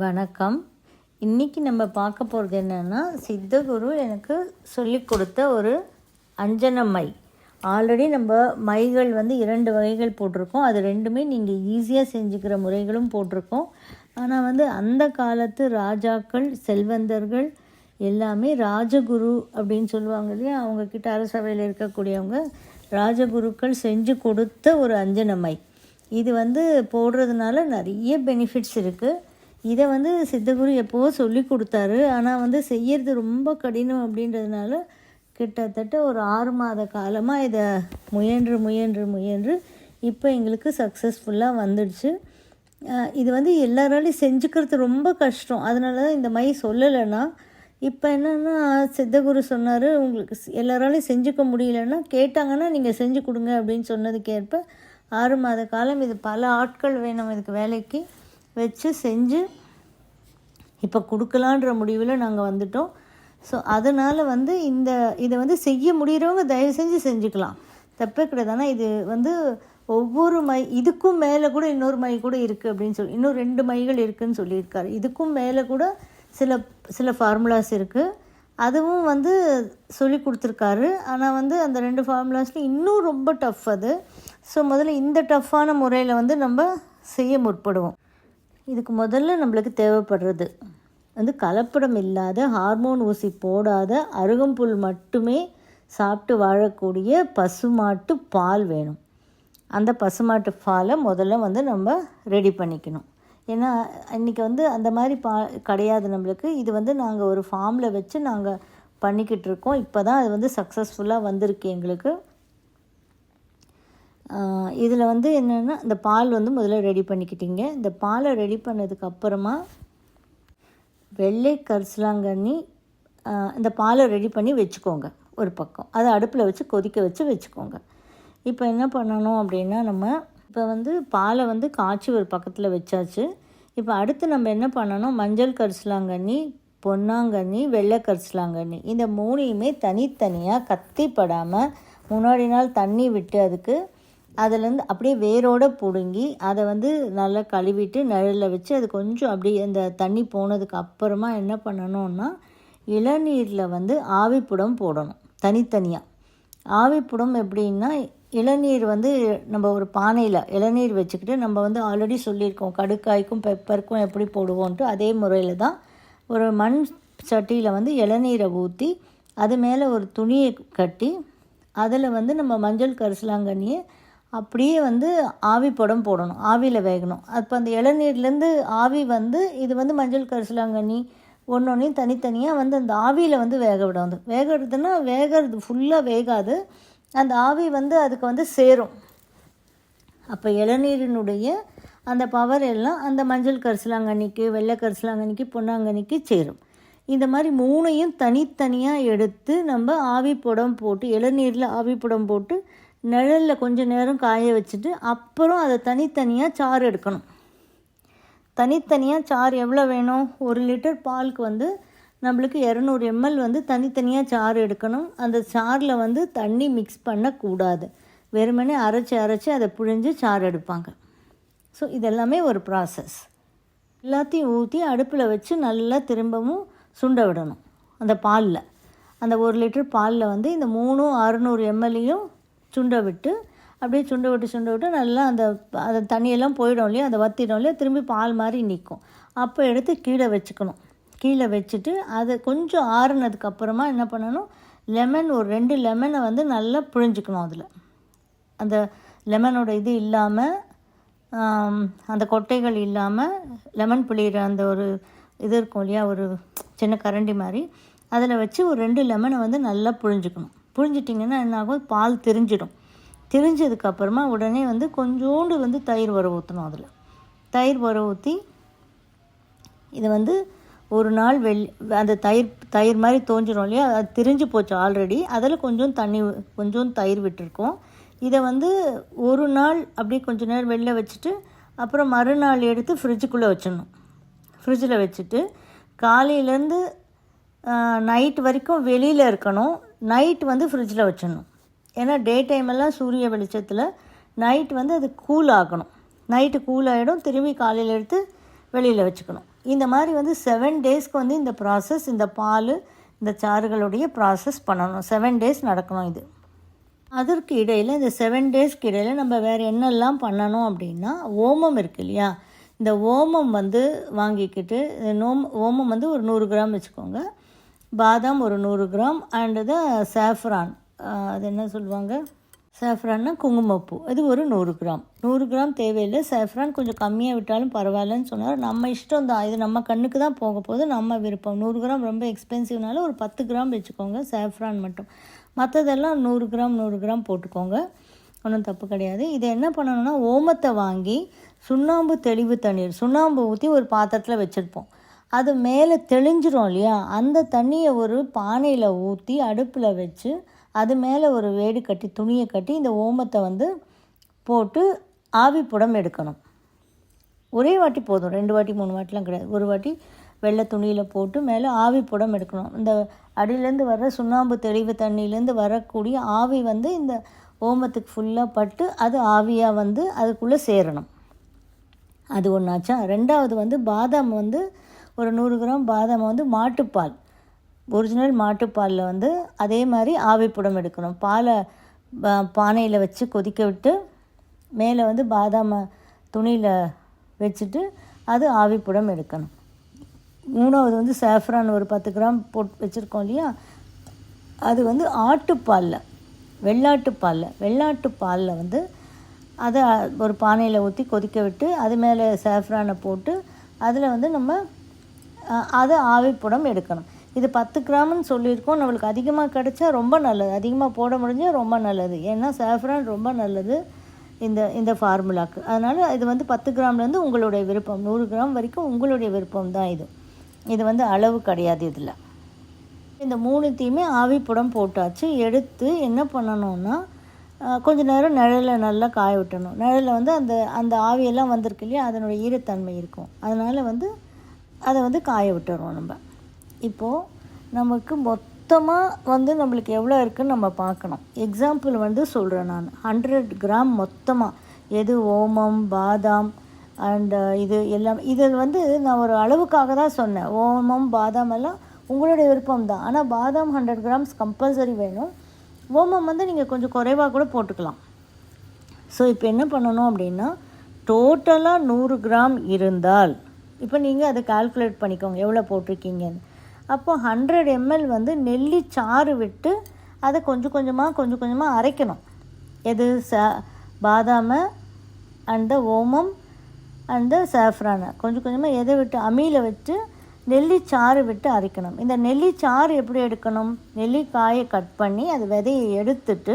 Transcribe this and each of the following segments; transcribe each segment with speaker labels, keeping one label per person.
Speaker 1: வணக்கம் இன்றைக்கி நம்ம பார்க்க போகிறது என்னென்னா சித்தகுரு எனக்கு சொல்லி கொடுத்த ஒரு அஞ்சன மை ஆல்ரெடி நம்ம மைகள் வந்து இரண்டு வகைகள் போட்டிருக்கோம் அது ரெண்டுமே நீங்கள் ஈஸியாக செஞ்சுக்கிற முறைகளும் போட்டிருக்கோம் ஆனால் வந்து அந்த காலத்து ராஜாக்கள் செல்வந்தர்கள் எல்லாமே ராஜகுரு அப்படின்னு சொல்லுவாங்க இல்லையா அவங்கக்கிட்ட அரசவையில் இருக்கக்கூடியவங்க ராஜகுருக்கள் செஞ்சு கொடுத்த ஒரு அஞ்சனமை இது வந்து போடுறதுனால நிறைய பெனிஃபிட்ஸ் இருக்குது இதை வந்து சித்தகுரு எப்போவோ சொல்லி கொடுத்தாரு ஆனால் வந்து செய்யறது ரொம்ப கடினம் அப்படின்றதுனால கிட்டத்தட்ட ஒரு ஆறு மாத காலமாக இதை முயன்று முயன்று முயன்று இப்போ எங்களுக்கு சக்ஸஸ்ஃபுல்லாக வந்துடுச்சு இது வந்து எல்லாராலையும் செஞ்சுக்கிறது ரொம்ப கஷ்டம் அதனால தான் இந்த மாதிரி சொல்லலைன்னா இப்போ என்னென்னா சித்தகுரு சொன்னார் உங்களுக்கு எல்லாராலையும் செஞ்சுக்க முடியலன்னா கேட்டாங்கன்னா நீங்கள் செஞ்சு கொடுங்க அப்படின்னு சொன்னதுக்கேற்ப ஆறு மாத காலம் இது பல ஆட்கள் வேணும் இதுக்கு வேலைக்கு வச்சு செஞ்சு இப்போ கொடுக்கலான்ற முடிவில் நாங்கள் வந்துட்டோம் ஸோ அதனால் வந்து இந்த இதை வந்து செய்ய முடிகிறவங்க தயவு செஞ்சு செஞ்சுக்கலாம் தப்பே கிடையாது ஆனால் இது வந்து ஒவ்வொரு மை இதுக்கும் மேலே கூட இன்னொரு மை கூட இருக்குது அப்படின்னு சொல்லி இன்னும் ரெண்டு மைகள் இருக்குதுன்னு சொல்லியிருக்காரு இதுக்கும் மேலே கூட சில சில ஃபார்முலாஸ் இருக்குது அதுவும் வந்து சொல்லி கொடுத்துருக்காரு ஆனால் வந்து அந்த ரெண்டு ஃபார்முலாஸில் இன்னும் ரொம்ப டஃப் அது ஸோ முதல்ல இந்த டஃப்பான முறையில் வந்து நம்ம செய்ய முற்படுவோம் இதுக்கு முதல்ல நம்மளுக்கு தேவைப்படுறது வந்து கலப்படம் இல்லாத ஹார்மோன் ஊசி போடாத அருகம்புல் மட்டுமே சாப்பிட்டு வாழக்கூடிய பசுமாட்டு பால் வேணும் அந்த பசுமாட்டு பாலை முதல்ல வந்து நம்ம ரெடி பண்ணிக்கணும் ஏன்னா இன்றைக்கி வந்து அந்த மாதிரி பா கிடையாது நம்மளுக்கு இது வந்து நாங்கள் ஒரு ஃபார்மில் வச்சு நாங்கள் பண்ணிக்கிட்டு இருக்கோம் இப்போ தான் அது வந்து சக்ஸஸ்ஃபுல்லாக வந்திருக்கு எங்களுக்கு இதில் வந்து என்னென்னா இந்த பால் வந்து முதல்ல ரெடி பண்ணிக்கிட்டீங்க இந்த பாலை ரெடி பண்ணதுக்கு அப்புறமா வெள்ளை கரிசலாங்கண்ணி இந்த பாலை ரெடி பண்ணி வச்சுக்கோங்க ஒரு பக்கம் அதை அடுப்பில் வச்சு கொதிக்க வச்சு வச்சுக்கோங்க இப்போ என்ன பண்ணணும் அப்படின்னா நம்ம இப்போ வந்து பாலை வந்து காய்ச்சி ஒரு பக்கத்தில் வச்சாச்சு இப்போ அடுத்து நம்ம என்ன பண்ணணும் மஞ்சள் கரிசலாங்கண்ணி பொன்னாங்கண்ணி வெள்ளை கரிசலாங்கண்ணி இந்த மூணையுமே தனித்தனியாக கத்திப்படாமல் முன்னாடி நாள் தண்ணி விட்டு அதுக்கு அதுலேருந்து அப்படியே வேரோடு பிடுங்கி அதை வந்து நல்லா கழுவிட்டு நிழலில் வச்சு அது கொஞ்சம் அப்படியே அந்த தண்ணி போனதுக்கு அப்புறமா என்ன பண்ணணும்னா இளநீரில் வந்து ஆவிப்புடம் போடணும் தனித்தனியாக ஆவிப்புடம் எப்படின்னா இளநீர் வந்து நம்ம ஒரு பானையில் இளநீர் வச்சுக்கிட்டு நம்ம வந்து ஆல்ரெடி சொல்லியிருக்கோம் கடுக்காய்க்கும் பெப்பருக்கும் எப்படி போடுவோன்ட்டு அதே முறையில் தான் ஒரு மண் சட்டியில் வந்து இளநீரை ஊற்றி அது மேலே ஒரு துணியை கட்டி அதில் வந்து நம்ம மஞ்சள் கரிசலாங்கண்ணியை அப்படியே வந்து ஆவி படம் போடணும் ஆவியில் வேகணும் அப்போ அந்த இளநீர்லேருந்து ஆவி வந்து இது வந்து மஞ்சள் கரிசலாங்கண்ணி ஒன்று ஒன்றையும் தனித்தனியாக வந்து அந்த ஆவியில் வந்து வேக விட வந்து வேகிறதுனா வேகிறது ஃபுல்லாக வேகாது அந்த ஆவி வந்து அதுக்கு வந்து சேரும் அப்போ இளநீரினுடைய அந்த பவர் எல்லாம் அந்த மஞ்சள் கரிசலாங்கண்ணிக்கு வெள்ளை கரிசலாங்கண்ணிக்கு பொன்னாங்கண்ணிக்கு சேரும் இந்த மாதிரி மூணையும் தனித்தனியாக எடுத்து நம்ம ஆவி புடம் போட்டு இளநீரில் ஆவி புடம் போட்டு நிழலில் கொஞ்சம் நேரம் காய வச்சுட்டு அப்புறம் அதை தனித்தனியாக சாறு எடுக்கணும் தனித்தனியாக சாறு எவ்வளோ வேணும் ஒரு லிட்டர் பாலுக்கு வந்து நம்மளுக்கு இரநூறு எம்எல் வந்து தனித்தனியாக சாறு எடுக்கணும் அந்த சாரில் வந்து தண்ணி மிக்ஸ் பண்ணக்கூடாது வெறுமனே அரைச்சி அரைச்சி அதை புழிஞ்சு சாறு எடுப்பாங்க ஸோ இதெல்லாமே ஒரு ப்ராசஸ் எல்லாத்தையும் ஊற்றி அடுப்பில் வச்சு நல்லா திரும்பவும் சுண்ட விடணும் அந்த பாலில் அந்த ஒரு லிட்டர் பாலில் வந்து இந்த மூணு அறுநூறு எம்எல்லையும் சுண்ட விட்டு அப்படியே சுண்ட விட்டு சுண்ட விட்டு நல்லா அந்த அந்த தண்ணியெல்லாம் போயிடும் இல்லையா அதை வத்திடும் இல்லையா திரும்பி பால் மாதிரி நிற்கும் அப்போ எடுத்து கீழே வச்சுக்கணும் கீழே வச்சுட்டு அதை கொஞ்சம் ஆறுனதுக்கப்புறமா என்ன பண்ணணும் லெமன் ஒரு ரெண்டு லெமனை வந்து நல்லா புழிஞ்சிக்கணும் அதில் அந்த லெமனோட இது இல்லாமல் அந்த கொட்டைகள் இல்லாமல் லெமன் புளியிற அந்த ஒரு இது இருக்கும் இல்லையா ஒரு சின்ன கரண்டி மாதிரி அதில் வச்சு ஒரு ரெண்டு லெமனை வந்து நல்லா புழிஞ்சிக்கணும் புரிஞ்சிட்டிங்கன்னா என்னாகும் பால் தெரிஞ்சிடும் தெரிஞ்சதுக்கப்புறமா உடனே வந்து கொஞ்சோண்டு வந்து தயிர் வர ஊற்றணும் அதில் தயிர் வர ஊற்றி இதை வந்து ஒரு நாள் வெள் அந்த தயிர் தயிர் மாதிரி தோஞ்சிடும் இல்லையா அது திரிஞ்சு போச்சு ஆல்ரெடி அதில் கொஞ்சம் தண்ணி கொஞ்சம் தயிர் விட்டுருக்கோம் இதை வந்து ஒரு நாள் அப்படியே கொஞ்சம் நேரம் வெளில வச்சுட்டு அப்புறம் மறுநாள் எடுத்து ஃப்ரிட்ஜுக்குள்ளே வச்சிடணும் ஃப்ரிட்ஜில் வச்சுட்டு காலையிலேருந்து நைட் வரைக்கும் வெளியில் இருக்கணும் நைட் வந்து ஃப்ரிட்ஜில் வச்சிடணும் ஏன்னா டே டைமெல்லாம் சூரிய வெளிச்சத்தில் நைட் வந்து அது கூல் ஆகணும் நைட்டு கூல் ஆகிடும் திரும்பி காலையில் எடுத்து வெளியில் வச்சுக்கணும் இந்த மாதிரி வந்து செவன் டேஸ்க்கு வந்து இந்த ப்ராசஸ் இந்த பால் இந்த சாறுகளுடைய ப்ராசஸ் பண்ணணும் செவன் டேஸ் நடக்கணும் இது அதற்கு இடையில் இந்த செவன் டேஸ்க்கு இடையில் நம்ம வேறு என்னெல்லாம் பண்ணணும் அப்படின்னா ஓமம் இருக்குது இல்லையா இந்த ஓமம் வந்து வாங்கிக்கிட்டு நோம் ஓமம் வந்து ஒரு நூறு கிராம் வச்சுக்கோங்க பாதாம் ஒரு நூறு கிராம் அண்ட் த சேஃப்ரான் அது என்ன சொல்லுவாங்க சேஃப்ரான்னா குங்குமப்பூ இது ஒரு நூறு கிராம் நூறு கிராம் தேவையில்லை சேஃப்ரான் கொஞ்சம் கம்மியாக விட்டாலும் பரவாயில்லன்னு சொன்னார் நம்ம இஷ்டம் தான் இது நம்ம கண்ணுக்கு தான் போக போது நம்ம விருப்பம் நூறு கிராம் ரொம்ப எக்ஸ்பென்சிவ்னால ஒரு பத்து கிராம் வச்சுக்கோங்க சேஃப்ரான் மட்டும் மற்றதெல்லாம் நூறு கிராம் நூறு கிராம் போட்டுக்கோங்க ஒன்றும் தப்பு கிடையாது இதை என்ன பண்ணணும்னா ஓமத்தை வாங்கி சுண்ணாம்பு தெளிவு தண்ணீர் சுண்ணாம்பு ஊற்றி ஒரு பாத்திரத்தில் வச்சுருப்போம் அது மேலே தெளிஞ்சிரும் இல்லையா அந்த தண்ணியை ஒரு பானையில் ஊற்றி அடுப்பில் வச்சு அது மேலே ஒரு வேடு கட்டி துணியை கட்டி இந்த ஓமத்தை வந்து போட்டு ஆவி புடம் எடுக்கணும் ஒரே வாட்டி போதும் ரெண்டு வாட்டி மூணு வாட்டிலாம் கிடையாது ஒரு வாட்டி வெள்ளை துணியில் போட்டு மேலே ஆவி புடம் எடுக்கணும் இந்த அடியிலேருந்து வர்ற சுண்ணாம்பு தெளிவு தண்ணியிலேருந்து வரக்கூடிய ஆவி வந்து இந்த ஓமத்துக்கு ஃபுல்லாக பட்டு அது ஆவியாக வந்து அதுக்குள்ளே சேரணும் அது ஒன்றாச்சா ரெண்டாவது வந்து பாதாம் வந்து ஒரு நூறு கிராம் பாதாம் வந்து மாட்டுப்பால் ஒரிஜினல் மாட்டுப்பாலில் வந்து அதே மாதிரி ஆவிப்புடம் எடுக்கணும் பாலை பானையில் வச்சு கொதிக்க விட்டு மேலே வந்து பாதாம துணியில் வச்சுட்டு அது ஆவிப்புடம் எடுக்கணும் மூணாவது வந்து சேஃப்ரான் ஒரு பத்து கிராம் போட் வச்சுருக்கோம் இல்லையா அது வந்து ஆட்டுப்பாலில் வெள்ளாட்டுப்பாலில் வெள்ளாட்டுப்பாலில் வந்து அதை ஒரு பானையில் ஊற்றி கொதிக்க விட்டு அது மேலே சேஃப்ரானை போட்டு அதில் வந்து நம்ம அது ஆவிப்புடம் எடுக்கணும் இது பத்து கிராம்னு சொல்லியிருக்கோம் நம்மளுக்கு அதிகமாக கிடச்சா ரொம்ப நல்லது அதிகமாக போட முடிஞ்சால் ரொம்ப நல்லது ஏன்னா சாஃப்ரான் ரொம்ப நல்லது இந்த இந்த ஃபார்முலாக்கு அதனால் இது வந்து பத்து கிராம்லேருந்து உங்களுடைய விருப்பம் நூறு கிராம் வரைக்கும் உங்களுடைய விருப்பம் தான் இது இது வந்து அளவு கிடையாது இதில் இந்த மூணுத்தையுமே ஆவிப்புடம் போட்டாச்சு எடுத்து என்ன பண்ணணும்னா கொஞ்சம் நேரம் நிழலில் நல்லா காய விட்டணும் நிழலில் வந்து அந்த அந்த ஆவியெல்லாம் வந்திருக்கு இல்லையா அதனுடைய ஈரத்தன்மை இருக்கும் அதனால் வந்து அதை வந்து காய விட்டுருவோம் நம்ம இப்போது நமக்கு மொத்தமாக வந்து நம்மளுக்கு எவ்வளோ இருக்குதுன்னு நம்ம பார்க்கணும் எக்ஸாம்பிள் வந்து சொல்கிறேன் நான் ஹண்ட்ரட் கிராம் மொத்தமாக எது ஓமம் பாதாம் அண்டு uh, இது எல்லாம் இது வந்து நான் ஒரு அளவுக்காக தான் சொன்னேன் ஓமம் பாதாம் எல்லாம் உங்களுடைய விருப்பம் தான் ஆனால் பாதாம் ஹண்ட்ரட் கிராம்ஸ் கம்பல்சரி வேணும் ஓமம் வந்து நீங்கள் கொஞ்சம் குறைவாக கூட போட்டுக்கலாம் ஸோ இப்போ என்ன பண்ணணும் அப்படின்னா டோட்டலாக நூறு கிராம் இருந்தால் இப்போ நீங்கள் அதை கால்குலேட் பண்ணிக்கோங்க எவ்வளோ போட்டிருக்கீங்கன்னு அப்போது ஹண்ட்ரட் எம்எல் வந்து நெல்லி சாறு விட்டு அதை கொஞ்சம் கொஞ்சமாக கொஞ்சம் கொஞ்சமாக அரைக்கணும் எது ச பாதாமை அந்த ஓமம் அந்த சாஃப்ரானை கொஞ்சம் கொஞ்சமாக எதை விட்டு அமியில் வச்சு நெல்லி சாறு விட்டு அரைக்கணும் இந்த நெல்லி சாறு எப்படி எடுக்கணும் நெல்லிக்காயை கட் பண்ணி அது விதையை எடுத்துட்டு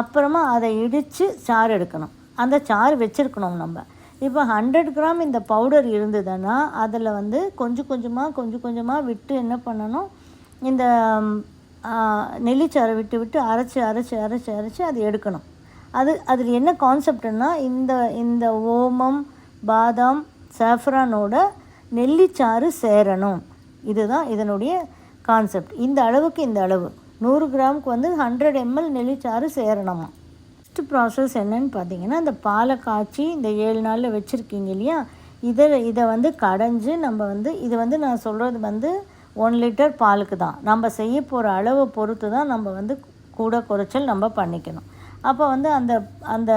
Speaker 1: அப்புறமா அதை இடித்து சாறு எடுக்கணும் அந்த சாறு வச்சுருக்கணும் நம்ம இப்போ ஹண்ட்ரட் கிராம் இந்த பவுடர் இருந்ததுன்னா அதில் வந்து கொஞ்சம் கொஞ்சமாக கொஞ்சம் கொஞ்சமாக விட்டு என்ன பண்ணணும் இந்த நெல்லிச்சாரை விட்டு விட்டு அரைச்சி அரைச்சி அரைச்சி அரைச்சி அதை எடுக்கணும் அது அதில் என்ன கான்செப்ட்னா இந்த இந்த ஓமம் பாதாம் சேஃப்ரானோட நெல்லிச்சாறு சேரணும் இதுதான் இதனுடைய கான்செப்ட் இந்த அளவுக்கு இந்த அளவு நூறு கிராமுக்கு வந்து ஹண்ட்ரட் எம்எல் நெல்லிச்சாறு சேரணுமா நெக்ஸ்ட் ப்ராசஸ் என்னன்னு பார்த்தீங்கன்னா இந்த பாலை காய்ச்சி இந்த ஏழு நாளில் வச்சுருக்கீங்க இல்லையா இதை இதை வந்து கடைஞ்சி நம்ம வந்து இது வந்து நான் சொல்கிறது வந்து ஒன் லிட்டர் பாலுக்கு தான் நம்ம செய்ய போகிற அளவை பொறுத்து தான் நம்ம வந்து கூட குறைச்சல் நம்ம பண்ணிக்கணும் அப்போ வந்து அந்த அந்த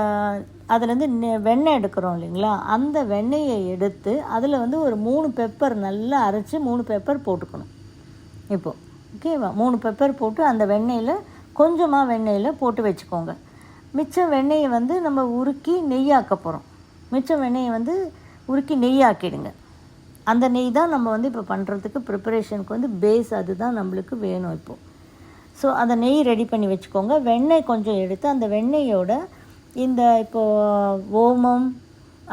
Speaker 1: அதுலேருந்து வெண்ணெய் எடுக்கிறோம் இல்லைங்களா அந்த வெண்ணெயை எடுத்து அதில் வந்து ஒரு மூணு பெப்பர் நல்லா அரைச்சி மூணு பெப்பர் போட்டுக்கணும் இப்போது ஓகேவா மூணு பெப்பர் போட்டு அந்த வெண்ணெயில் கொஞ்சமாக வெண்ணெயில் போட்டு வச்சுக்கோங்க மிச்சம் வெண்ணெயை வந்து நம்ம உருக்கி நெய்யாக்க போகிறோம் மிச்சம் வெண்ணெயை வந்து உருக்கி நெய்யாக்கிடுங்க அந்த நெய் தான் நம்ம வந்து இப்போ பண்ணுறதுக்கு ப்ரிப்பரேஷனுக்கு வந்து பேஸ் அதுதான் நம்மளுக்கு வேணும் இப்போது ஸோ அந்த நெய் ரெடி பண்ணி வச்சுக்கோங்க வெண்ணெய் கொஞ்சம் எடுத்து அந்த வெண்ணெயோட இந்த இப்போது ஓமம்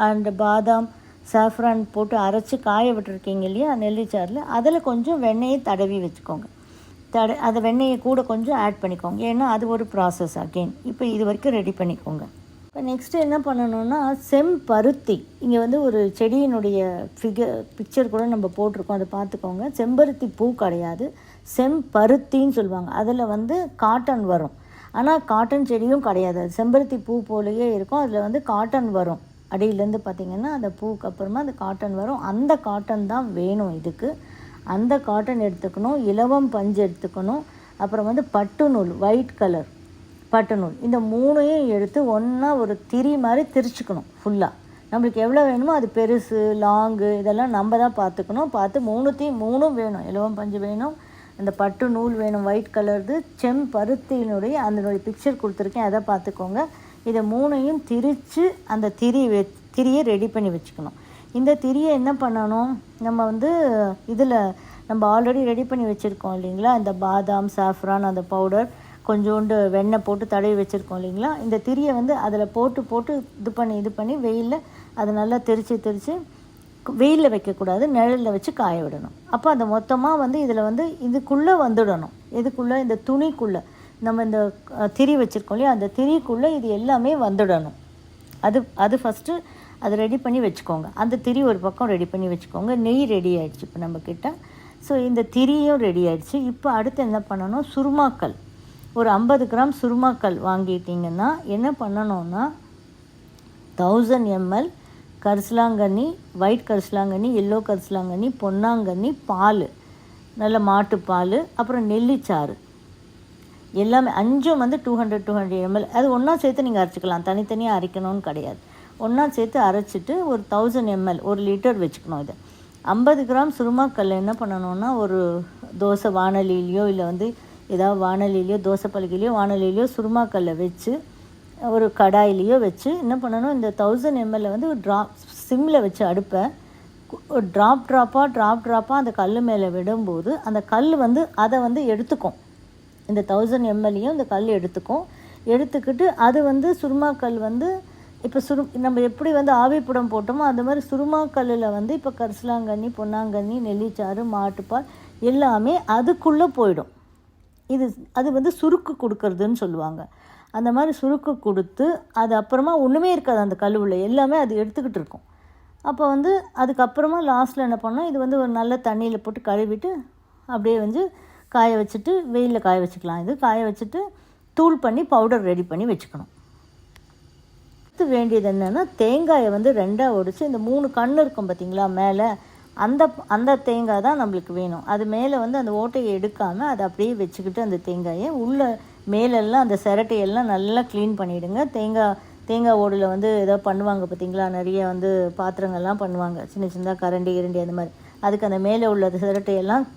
Speaker 1: அண்டு பாதாம் சாஃப்ரான் போட்டு அரைச்சி காய விட்டுருக்கீங்க இல்லையா நெல்லிச்சாரில் அதில் கொஞ்சம் வெண்ணெயை தடவி வச்சுக்கோங்க தடு அதை வெண்ணெயை கூட கொஞ்சம் ஆட் பண்ணிக்கோங்க ஏன்னா அது ஒரு ப்ராசஸ் அகெயின் இப்போ இது வரைக்கும் ரெடி பண்ணிக்கோங்க இப்போ நெக்ஸ்ட்டு என்ன பண்ணணும்னா செம் பருத்தி இங்கே வந்து ஒரு செடியினுடைய ஃபிகர் பிக்சர் கூட நம்ம போட்டிருக்கோம் அதை பார்த்துக்கோங்க செம்பருத்தி பூ கிடையாது செம் பருத்தின்னு சொல்லுவாங்க அதில் வந்து காட்டன் வரும் ஆனால் காட்டன் செடியும் கிடையாது அது செம்பருத்தி பூ போலயே இருக்கும் அதில் வந்து காட்டன் வரும் அடியிலேருந்து பார்த்திங்கன்னா அந்த பூக்கு அப்புறமா அந்த காட்டன் வரும் அந்த காட்டன் தான் வேணும் இதுக்கு அந்த காட்டன் எடுத்துக்கணும் இலவம் பஞ்சு எடுத்துக்கணும் அப்புறம் வந்து பட்டு நூல் ஒயிட் கலர் பட்டு நூல் இந்த மூணையும் எடுத்து ஒன்றா ஒரு திரி மாதிரி திரிச்சுக்கணும் ஃபுல்லாக நம்மளுக்கு எவ்வளோ வேணுமோ அது பெருசு லாங்கு இதெல்லாம் நம்ம தான் பார்த்துக்கணும் பார்த்து மூணுத்தையும் மூணும் வேணும் இலவம் பஞ்சு வேணும் அந்த பட்டு நூல் வேணும் ஒயிட் கலர்து செம் பருத்தியினுடைய அதனுடைய பிக்சர் கொடுத்துருக்கேன் அதை பார்த்துக்கோங்க இதை மூணையும் திரித்து அந்த திரி வெ திரியை ரெடி பண்ணி வச்சுக்கணும் இந்த திரியை என்ன பண்ணணும் நம்ம வந்து இதில் நம்ம ஆல்ரெடி ரெடி பண்ணி வச்சுருக்கோம் இல்லைங்களா இந்த பாதாம் சாஃப்ரான் அந்த பவுடர் கொஞ்சோண்டு வெண்ணெய் போட்டு தடவி வச்சுருக்கோம் இல்லைங்களா இந்த திரியை வந்து அதில் போட்டு போட்டு இது பண்ணி இது பண்ணி வெயிலில் அதை நல்லா தெரித்து தெரித்து வெயிலில் வைக்கக்கூடாது நிழலில் வச்சு காய விடணும் அப்போ அந்த மொத்தமாக வந்து இதில் வந்து இதுக்குள்ளே வந்துடணும் இதுக்குள்ளே இந்த துணிக்குள்ளே நம்ம இந்த திரி வச்சுருக்கோம் இல்லையா அந்த திரிக்குள்ளே இது எல்லாமே வந்துடணும் அது அது ஃபஸ்ட்டு அது ரெடி பண்ணி வச்சுக்கோங்க அந்த திரி ஒரு பக்கம் ரெடி பண்ணி வச்சுக்கோங்க நெய் ரெடி ஆகிடுச்சு இப்போ நம்மக்கிட்ட ஸோ இந்த திரியும் ரெடி ஆகிடுச்சு இப்போ அடுத்து என்ன பண்ணணும் சுருமாக்கல் ஒரு ஐம்பது கிராம் சுருமாக்கல் வாங்கிட்டிங்கன்னா என்ன பண்ணணும்னா தௌசண்ட் எம்எல் கரிசலாங்கண்ணி ஒயிட் கரிசலாங்கண்ணி எல்லோ கரிசலாங்கண்ணி பொன்னாங்கண்ணி பால் நல்ல மாட்டு பால் அப்புறம் நெல்லிச்சாறு எல்லாமே அஞ்சும் வந்து two hundred two hundred ml அது ஒன்றா சேர்த்து நீங்கள் அரைச்சிக்கலாம் தனித்தனியாக அரைக்கணும்னு கிடையாது ஒன்றா சேர்த்து அரைச்சிட்டு ஒரு தௌசண்ட் எம்எல் ஒரு லிட்டர் வச்சுக்கணும் இது ஐம்பது கிராம் சுருமாக்கல் என்ன பண்ணணும்னா ஒரு தோசை வானலிலேயோ இல்லை வந்து ஏதாவது வானொலியிலையோ தோசை பலகையிலையோ வானொலியிலையோ சுருமாக்கல்ல வச்சு ஒரு கடாயிலையோ வச்சு என்ன பண்ணணும் இந்த தௌசண்ட் எம்எல்ல வந்து ஒரு ட்ராப் சிம்மில் வச்சு அடுப்பை ட்ராப் ட்ராப்பாக ட்ராப் ட்ராப்பாக அந்த கல் மேலே விடும்போது அந்த கல் வந்து அதை வந்து எடுத்துக்கும் இந்த தௌசண்ட் எம்எல்லையும் இந்த கல் எடுத்துக்கும் எடுத்துக்கிட்டு அது வந்து சுருமாக்கல் வந்து இப்போ சுரு நம்ம எப்படி வந்து ஆவிப்புடம் போட்டோமோ அந்த மாதிரி சுருமாக்கல்லில் வந்து இப்போ கரிசலாங்கண்ணி பொன்னாங்கண்ணி நெல்லிச்சாறு மாட்டுப்பால் எல்லாமே அதுக்குள்ளே போயிடும் இது அது வந்து சுருக்கு கொடுக்கறதுன்னு சொல்லுவாங்க அந்த மாதிரி சுருக்கு கொடுத்து அது அப்புறமா ஒன்றுமே இருக்காது அந்த கழுவில் எல்லாமே அது எடுத்துக்கிட்டு இருக்கும் அப்போ வந்து அதுக்கப்புறமா லாஸ்ட்டில் என்ன பண்ணோம் இது வந்து ஒரு நல்ல தண்ணியில் போட்டு கழுவிட்டு அப்படியே வந்து காய வச்சுட்டு வெயிலில் காய வச்சுக்கலாம் இது காய வச்சுட்டு தூள் பண்ணி பவுடர் ரெடி பண்ணி வச்சுக்கணும் அடுத்து வேண்டியது என்னென்னா தேங்காயை வந்து ரெண்டாக ஒடிச்சு இந்த மூணு கண் இருக்கும் பார்த்திங்களா மேலே அந்த அந்த தேங்காய் தான் நம்மளுக்கு வேணும் அது மேலே வந்து அந்த ஓட்டையை எடுக்காமல் அதை அப்படியே வச்சுக்கிட்டு அந்த தேங்காயை உள்ளே மேலெல்லாம் அந்த சிரட்டையெல்லாம் நல்லா க்ளீன் பண்ணிவிடுங்க தேங்காய் தேங்காய் ஓடில் வந்து ஏதோ பண்ணுவாங்க பார்த்திங்களா நிறைய வந்து பாத்திரங்கள்லாம் பண்ணுவாங்க சின்ன சின்ன கரண்டி இரண்டி அந்த மாதிரி அதுக்கு அந்த மேலே உள்ள சிரட்டையெல்லாம்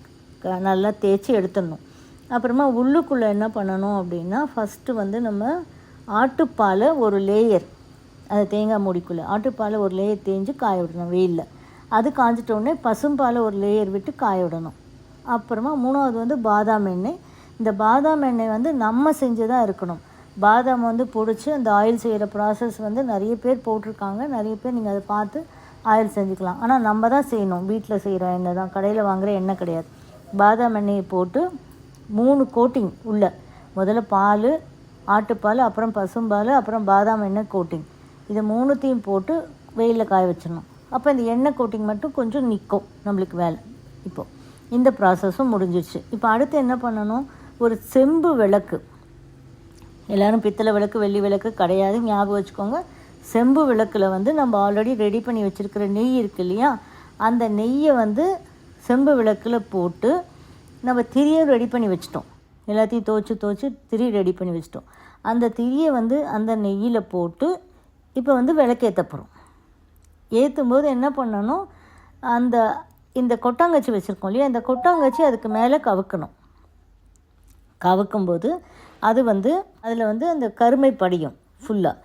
Speaker 1: நல்லா தேய்ச்சி எடுத்துடணும் அப்புறமா உள்ளுக்குள்ளே என்ன பண்ணணும் அப்படின்னா ஃபஸ்ட்டு வந்து நம்ம ஆட்டுப்பாலை ஒரு லேயர் அது தேங்காய் மூடிக்குள்ளே ஆட்டுப்பாலை ஒரு லேயர் தேஞ்சு காய விடணும் வெயிலில் அது காஞ்சிட்டோடனே பசும்பாலை ஒரு லேயர் விட்டு காய விடணும் அப்புறமா மூணாவது வந்து பாதாம் எண்ணெய் இந்த பாதாம் எண்ணெய் வந்து நம்ம செஞ்சு தான் இருக்கணும் பாதாம் வந்து பிடிச்சி அந்த ஆயில் செய்கிற ப்ராசஸ் வந்து நிறைய பேர் போட்டிருக்காங்க நிறைய பேர் நீங்கள் அதை பார்த்து ஆயில் செஞ்சுக்கலாம் ஆனால் நம்ம தான் செய்யணும் வீட்டில் செய்கிற எண்ணெய் தான் கடையில் வாங்குகிற எண்ணெய் கிடையாது பாதாம் எண்ணெயை போட்டு மூணு கோட்டிங் உள்ள முதல்ல பால் ஆட்டுப்பால் அப்புறம் பசும்பால் அப்புறம் பாதாம் எண்ணெய் கோட்டிங் இதை மூணுத்தையும் போட்டு வெயிலில் காய வச்சிடணும் அப்போ இந்த எண்ணெய் கோட்டிங் மட்டும் கொஞ்சம் நிற்கும் நம்மளுக்கு வேலை இப்போது இந்த ப்ராசஸும் முடிஞ்சிடுச்சு இப்போ அடுத்து என்ன பண்ணணும் ஒரு செம்பு விளக்கு எல்லோரும் பித்தளை விளக்கு வெள்ளி விளக்கு கிடையாது ஞாபகம் வச்சுக்கோங்க செம்பு விளக்கில் வந்து நம்ம ஆல்ரெடி ரெடி பண்ணி வச்சுருக்கிற நெய் இருக்குது இல்லையா அந்த நெய்யை வந்து செம்பு விளக்கில் போட்டு நம்ம திரியை ரெடி பண்ணி வச்சிட்டோம் எல்லாத்தையும் தோச்சு தோச்சு திரி ரெடி பண்ணி வச்சிட்டோம் அந்த திரியை வந்து அந்த நெய்யில் போட்டு இப்போ வந்து விளக்கேற்ற போகிறோம் ஏற்றும் போது என்ன பண்ணணும் அந்த இந்த கொட்டாங்கச்சி வச்சுருக்கோம் இல்லையா இந்த கொட்டாங்கச்சி அதுக்கு மேலே கவுக்கணும் கவுக்கும்போது அது வந்து அதில் வந்து அந்த கருமை படியும் ஃபுல்லாக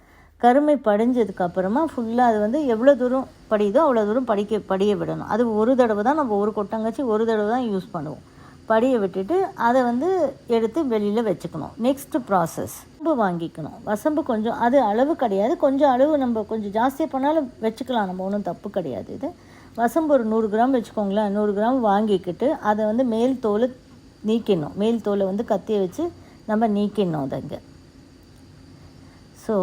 Speaker 1: கருமை படிஞ்சதுக்கப்புறமா ஃபுல்லாக அது வந்து எவ்வளோ தூரம் படியுதோ அவ்வளோ தூரம் படிக்க படிய விடணும் அது ஒரு தடவை தான் நம்ம ஒரு கொட்டாங்கச்சி ஒரு தடவை தான் யூஸ் பண்ணுவோம் படியை விட்டுட்டு அதை வந்து எடுத்து வெளியில் வச்சுக்கணும் நெக்ஸ்ட்டு ப்ராசஸ் வசம்பு வாங்கிக்கணும் வசம்பு கொஞ்சம் அது அளவு கிடையாது கொஞ்சம் அளவு நம்ம கொஞ்சம் ஜாஸ்தியாக பண்ணாலும் வச்சுக்கலாம் நம்ம ஒன்றும் தப்பு கிடையாது இது வசம்பு ஒரு நூறு கிராம் வச்சுக்கோங்களேன் நூறு கிராம் வாங்கிக்கிட்டு அதை வந்து மேல் தோல் நீக்கிடணும் மேல் தோலை வந்து கத்திய வச்சு நம்ம நீக்கிடணும் அதங்க ஸோ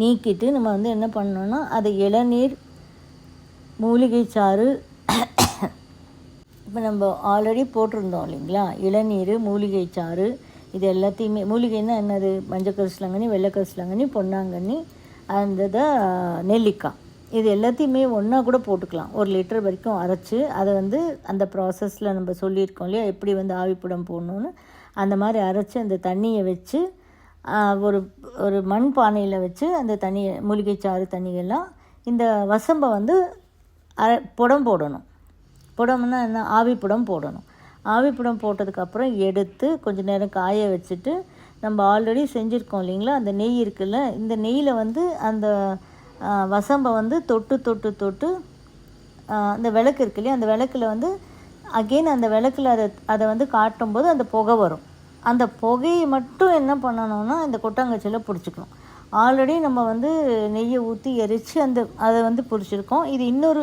Speaker 1: நீக்கிட்டு நம்ம வந்து என்ன பண்ணோன்னா அதை இளநீர் மூலிகை சாறு இப்போ நம்ம ஆல்ரெடி போட்டிருந்தோம் இல்லைங்களா இளநீர் மூலிகை சாறு இது எல்லாத்தையுமே மூலிகைன்னா என்னது மஞ்சள் கரிசலாங்கண்ணி வெள்ளை கரிசலாங்கண்ணி பொன்னாங்கண்ணி அந்த நெல்லிக்காய் இது எல்லாத்தையுமே ஒன்றா கூட போட்டுக்கலாம் ஒரு லிட்டர் வரைக்கும் அரைச்சி அதை வந்து அந்த ப்ராசஸில் நம்ம சொல்லியிருக்கோம் இல்லையா எப்படி வந்து ஆவிப்படம் போடணும்னு அந்த மாதிரி அரைச்சி அந்த தண்ணியை வச்சு ஒரு ஒரு மண் பானையில் வச்சு அந்த தண்ணியை மூலிகை சாறு தண்ணியெல்லாம் இந்த வசம்பை வந்து அரை புடம் போடணும் புடம்னா என்ன ஆவிப்புடம் போடணும் ஆவிப்புடம் போட்டதுக்கப்புறம் எடுத்து கொஞ்சம் நேரம் காய வச்சுட்டு நம்ம ஆல்ரெடி செஞ்சுருக்கோம் இல்லைங்களா அந்த நெய் இருக்குல்ல இந்த நெய்யில் வந்து அந்த வசம்பை வந்து தொட்டு தொட்டு தொட்டு அந்த விளக்கு இருக்கு இல்லையா அந்த விளக்கில் வந்து அகெயின் அந்த விளக்கில் அதை அதை வந்து காட்டும்போது அந்த புகை வரும் அந்த புகையை மட்டும் என்ன பண்ணணும்னா இந்த கொட்டாங்கச்சியில் பிடிச்சிக்கணும் ஆல்ரெடி நம்ம வந்து நெய்யை ஊற்றி எரித்து அந்த அதை வந்து பிடிச்சிருக்கோம் இது இன்னொரு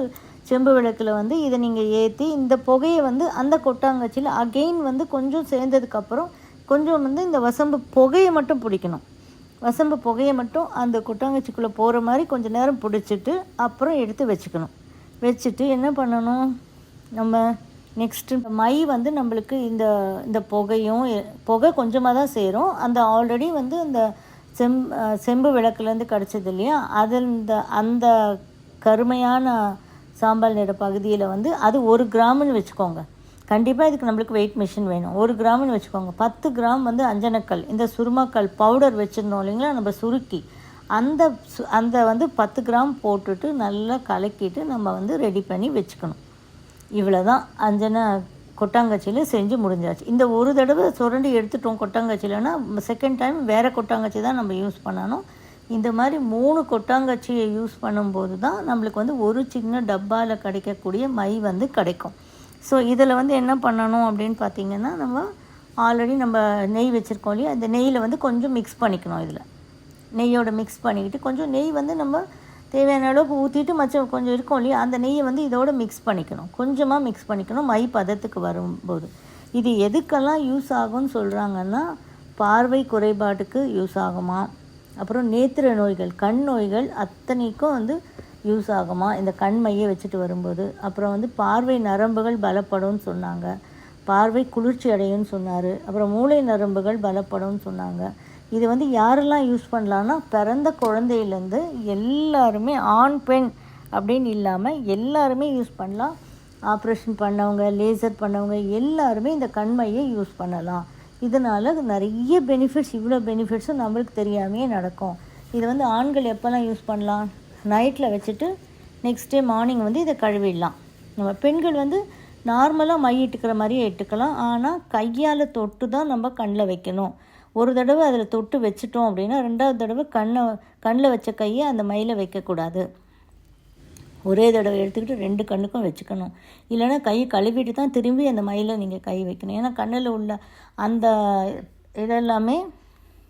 Speaker 1: செம்பு விளக்கில் வந்து இதை நீங்கள் ஏற்றி இந்த புகையை வந்து அந்த கொட்டாங்கச்சியில் அகெயின் வந்து கொஞ்சம் சேர்ந்ததுக்கப்புறம் கொஞ்சம் வந்து இந்த வசம்பு புகையை மட்டும் பிடிக்கணும் வசம்பு புகையை மட்டும் அந்த கொட்டாங்கச்சிக்குள்ளே போகிற மாதிரி கொஞ்சம் நேரம் பிடிச்சிட்டு அப்புறம் எடுத்து வச்சுக்கணும் வச்சுட்டு என்ன பண்ணணும் நம்ம நெக்ஸ்ட்டு மை வந்து நம்மளுக்கு இந்த இந்த புகையும் புகை கொஞ்சமாக தான் சேரும் அந்த ஆல்ரெடி வந்து அந்த செம் செம்பு விளக்குலேருந்து கிடச்சது இல்லையா அது இந்த அந்த கருமையான சாம்பல் நிற பகுதியில் வந்து அது ஒரு கிராம்னு வச்சுக்கோங்க கண்டிப்பாக இதுக்கு நம்மளுக்கு வெயிட் மிஷின் வேணும் ஒரு கிராம்னு வச்சுக்கோங்க பத்து கிராம் வந்து அஞ்சனக்கல் இந்த சுருமக்கல் பவுடர் வச்சுருந்தோம் இல்லைங்களா நம்ம சுருக்கி அந்த அந்த வந்து பத்து கிராம் போட்டுட்டு நல்லா கலக்கிட்டு நம்ம வந்து ரெடி பண்ணி வச்சுக்கணும் இவ்வளோ தான் அஞ்சனை கொட்டாங்கச்சியில் செஞ்சு முடிஞ்சாச்சு இந்த ஒரு தடவை சுரண்டி எடுத்துட்டோம் கொட்டாங்கச்சியிலனா செகண்ட் டைம் வேறு கொட்டாங்கச்சி தான் நம்ம யூஸ் பண்ணணும் இந்த மாதிரி மூணு கொட்டாங்கச்சியை யூஸ் பண்ணும்போது தான் நம்மளுக்கு வந்து ஒரு சின்ன டப்பாவில் கிடைக்கக்கூடிய மை வந்து கிடைக்கும் ஸோ இதில் வந்து என்ன பண்ணணும் அப்படின்னு பார்த்திங்கன்னா நம்ம ஆல்ரெடி நம்ம நெய் வச்சுருக்கோம் இல்லையா அந்த நெய்யில் வந்து கொஞ்சம் மிக்ஸ் பண்ணிக்கணும் இதில் நெய்யோட மிக்ஸ் பண்ணிக்கிட்டு கொஞ்சம் நெய் வந்து நம்ம தேவையான அளவுக்கு ஊற்றிட்டு மச்சம் கொஞ்சம் இருக்கும் இல்லையா அந்த நெய்யை வந்து இதோட மிக்ஸ் பண்ணிக்கணும் கொஞ்சமாக மிக்ஸ் பண்ணிக்கணும் மை பதத்துக்கு வரும்போது இது எதுக்கெல்லாம் யூஸ் ஆகும்னு சொல்கிறாங்கன்னா பார்வை குறைபாட்டுக்கு யூஸ் ஆகுமா அப்புறம் நேத்திர நோய்கள் கண் நோய்கள் அத்தனைக்கும் வந்து யூஸ் ஆகுமா இந்த கண்மையை வச்சுட்டு வரும்போது அப்புறம் வந்து பார்வை நரம்புகள் பலப்படும்னு சொன்னாங்க பார்வை குளிர்ச்சி அடையும்னு சொன்னார் அப்புறம் மூளை நரம்புகள் பலப்படும்னு சொன்னாங்க இது வந்து யாரெல்லாம் யூஸ் பண்ணலான்னா பிறந்த குழந்தையிலேருந்து எல்லாருமே ஆண் பெண் அப்படின்னு இல்லாமல் எல்லாருமே யூஸ் பண்ணலாம் ஆப்ரேஷன் பண்ணவங்க லேசர் பண்ணவங்க எல்லாருமே இந்த கண்மையை யூஸ் பண்ணலாம் இதனால் நிறைய பெனிஃபிட்ஸ் இவ்வளோ பெனிஃபிட்ஸும் நம்மளுக்கு தெரியாமையே நடக்கும் இதை வந்து ஆண்கள் எப்போல்லாம் யூஸ் பண்ணலாம் நைட்டில் வச்சுட்டு நெக்ஸ்ட் டே மார்னிங் வந்து இதை கழுவிடலாம் நம்ம பெண்கள் வந்து நார்மலாக மை இட்டுக்கிற மாதிரியே இட்டுக்கலாம் ஆனால் கையால் தொட்டு தான் நம்ம கண்ணில் வைக்கணும் ஒரு தடவை அதில் தொட்டு வச்சுட்டோம் அப்படின்னா ரெண்டாவது தடவை கண்ணை கண்ணில் வச்ச கையை அந்த மயில வைக்கக்கூடாது ஒரே தடவை எடுத்துக்கிட்டு ரெண்டு கண்ணுக்கும் வச்சுக்கணும் இல்லைன்னா கையை கழுவிட்டு தான் திரும்பி அந்த மயில நீங்கள் கை வைக்கணும் ஏன்னா கண்ணில் உள்ள அந்த இதெல்லாமே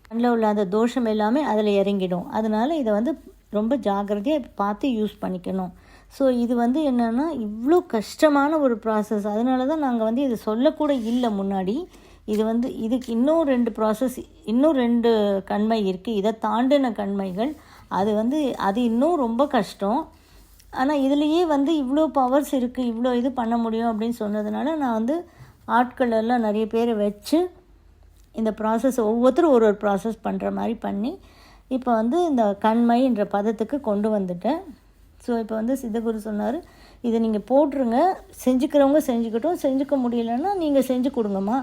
Speaker 1: கண்ணில் உள்ள அந்த தோஷம் எல்லாமே அதில் இறங்கிடும் அதனால் இதை வந்து ரொம்ப ஜாகிரதையாக பார்த்து யூஸ் பண்ணிக்கணும் ஸோ இது வந்து என்னென்னா இவ்வளோ கஷ்டமான ஒரு ப்ராசஸ் அதனால தான் நாங்கள் வந்து இதை சொல்லக்கூட இல்லை முன்னாடி இது வந்து இதுக்கு இன்னும் ரெண்டு ப்ராசஸ் இன்னும் ரெண்டு கண்மை இருக்குது இதை தாண்டின கண்மைகள் அது வந்து அது இன்னும் ரொம்ப கஷ்டம் ஆனால் இதுலேயே வந்து இவ்வளோ பவர்ஸ் இருக்குது இவ்வளோ இது பண்ண முடியும் அப்படின்னு சொன்னதுனால நான் வந்து ஆட்கள் எல்லாம் நிறைய பேர் வச்சு இந்த ப்ராசஸ் ஒவ்வொருத்தரும் ஒரு ஒரு ப்ராசஸ் பண்ணுற மாதிரி பண்ணி இப்போ வந்து இந்த கண்மைன்ற பதத்துக்கு கொண்டு வந்துட்டேன் ஸோ இப்போ வந்து சித்தகுரு சொன்னார் இதை நீங்கள் போட்டுருங்க செஞ்சுக்கிறவங்க செஞ்சுக்கிட்டோம் செஞ்சுக்க முடியலன்னா நீங்கள் செஞ்சு கொடுங்கம்மா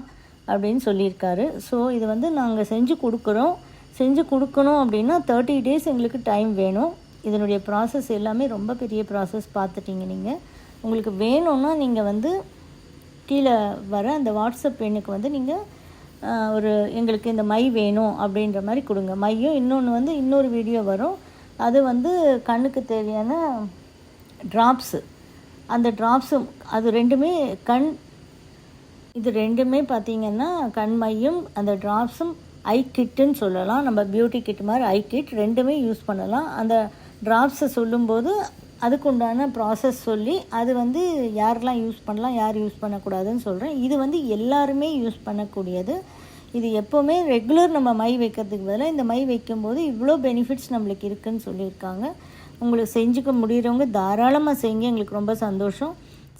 Speaker 1: அப்படின்னு சொல்லியிருக்காரு ஸோ இது வந்து நாங்கள் செஞ்சு கொடுக்குறோம் செஞ்சு கொடுக்கணும் அப்படின்னா தேர்ட்டி டேஸ் எங்களுக்கு டைம் வேணும் இதனுடைய ப்ராசஸ் எல்லாமே ரொம்ப பெரிய ப்ராசஸ் பார்த்துட்டிங்க நீங்கள் உங்களுக்கு வேணும்னா நீங்கள் வந்து கீழே வர அந்த வாட்ஸ்அப் எண்ணுக்கு வந்து நீங்கள் ஒரு எங்களுக்கு இந்த மை வேணும் அப்படின்ற மாதிரி கொடுங்க மையும் இன்னொன்று வந்து இன்னொரு வீடியோ வரும் அது வந்து கண்ணுக்கு தேவையான ட்ராப்ஸு அந்த ட்ராப்ஸும் அது ரெண்டுமே கண் இது ரெண்டுமே பார்த்திங்கன்னா கண் மையும் அந்த ட்ராப்ஸும் ஐ கிட்டுன்னு சொல்லலாம் நம்ம பியூட்டி கிட் மாதிரி ஐ கிட் ரெண்டுமே யூஸ் பண்ணலாம் அந்த ட்ராப்ஸை சொல்லும்போது அதுக்குண்டான ப்ராசஸ் சொல்லி அது வந்து யாரெல்லாம் யூஸ் பண்ணலாம் யார் யூஸ் பண்ணக்கூடாதுன்னு சொல்கிறேன் இது வந்து எல்லாருமே யூஸ் பண்ணக்கூடியது இது எப்போவுமே ரெகுலர் நம்ம மை வைக்கிறதுக்கு பதிலாக இந்த மை வைக்கும்போது இவ்வளோ பெனிஃபிட்ஸ் நம்மளுக்கு இருக்குதுன்னு சொல்லியிருக்காங்க உங்களுக்கு செஞ்சுக்க முடிகிறவங்க தாராளமாக செஞ்சு எங்களுக்கு ரொம்ப சந்தோஷம்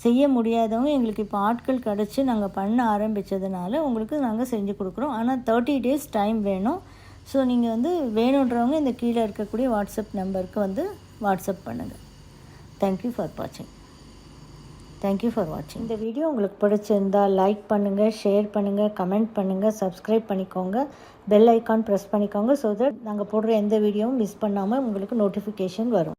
Speaker 1: செய்ய முடியாதவங்க எங்களுக்கு இப்போ ஆட்கள் கிடச்சி நாங்கள் பண்ண ஆரம்பித்ததுனால உங்களுக்கு நாங்கள் செஞ்சு கொடுக்குறோம் ஆனால் தேர்ட்டி டேஸ் டைம் வேணும் ஸோ நீங்கள் வந்து வேணுன்றவங்க இந்த கீழே இருக்கக்கூடிய வாட்ஸ்அப் நம்பருக்கு வந்து வாட்ஸ்அப் பண்ணுங்கள் தேங்க்யூ ஃபார் வாட்சிங் தேங்க்யூ ஃபார் வாட்சிங் இந்த வீடியோ உங்களுக்கு பிடிச்சிருந்தா லைக் பண்ணுங்கள் ஷேர் பண்ணுங்கள் கமெண்ட் பண்ணுங்கள் சப்ஸ்கிரைப் பண்ணிக்கோங்க பெல் ஐக்கான் ப்ரெஸ் பண்ணிக்கோங்க ஸோ தட் நாங்கள் போடுற எந்த வீடியோவும் மிஸ் பண்ணாமல் உங்களுக்கு நோட்டிஃபிகேஷன் வரும்